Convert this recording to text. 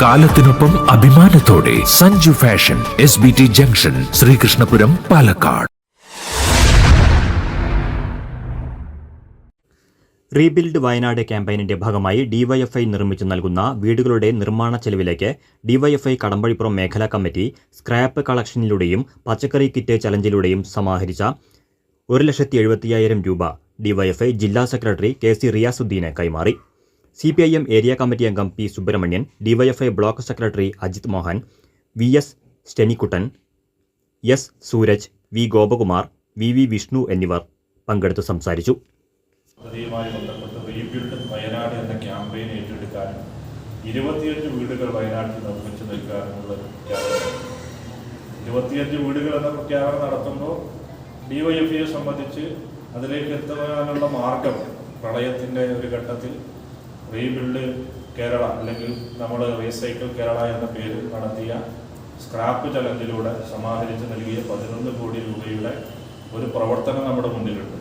കാലത്തിനൊപ്പം അഭിമാനത്തോടെ Sanju fashion S B T junction Sreekrishnapuram Palakkad. Rebuild Wayanad ക്യാമ്പയിനിന്റെ ഭാഗമായി DYFI നിർമ്മിച്ചു നൽകുന്ന വീടുകളുടെ നിർമ്മാണ ചെലവിലേക്ക് ഡിവൈഎഫ്ഐ കടമ്പഴിപ്പുറം മേഖലാ കമ്മിറ്റി സ്ക്രാപ്പ് കളക്ഷനിലൂടെയും പച്ചക്കറി കിറ്റ് ചലഞ്ചിലൂടെയും സമാഹരിച്ച ഒരു ലക്ഷത്തി എഴുപത്തിയായിരം രൂപ ഡിവൈഎഫ്ഐ ജില്ലാ സെക്രട്ടറി കെ സി റിയാസുദ്ദീന് കൈമാറി. C P I M area committee അംഗം P Subramanian DYFI block secretary Ajith Mohan V S Stenikuttan S Sooraj V Gopakumar V V Vishnu എന്നിവർ പങ്കെടുത്ത് സംസാരിച്ചു. പദ്ധതിയുമായി ബന്ധപ്പെട്ട് റീബിൽഡ് വയനാട് എന്ന ക്യാമ്പയിൻ ഏറ്റെടുക്കാനും ഇരുപത്തിയഞ്ച് വീടുകൾ വയനാട്ടിൽ നിർമ്മിച്ചു നൽകാനുമുള്ള ഇരുപത്തിയഞ്ച് വീടുകൾ എന്ന പ്രഖ്യാപനം നടത്തുമ്പോൾ ഡിവൈഎഫ്ഐയെ സംബന്ധിച്ച് അതിലേക്ക് എത്തുവാനുള്ള മാർഗം പ്രളയത്തിന്റെ ഒരു ഘട്ടത്തിൽ റീബിൽഡ് കേരള അല്ലെങ്കിൽ നമ്മൾ റീസൈക്കിൾ കേരള എന്ന പേരിൽ നടത്തിയ സ്ക്രാപ്പ് ചലഞ്ചിലൂടെ സമാഹരിച്ച് നൽകിയ പതിനൊന്ന് കോടി രൂപയുടെ ഒരു പ്രവർത്തനം നമ്മുടെ മുന്നിലുണ്ട്.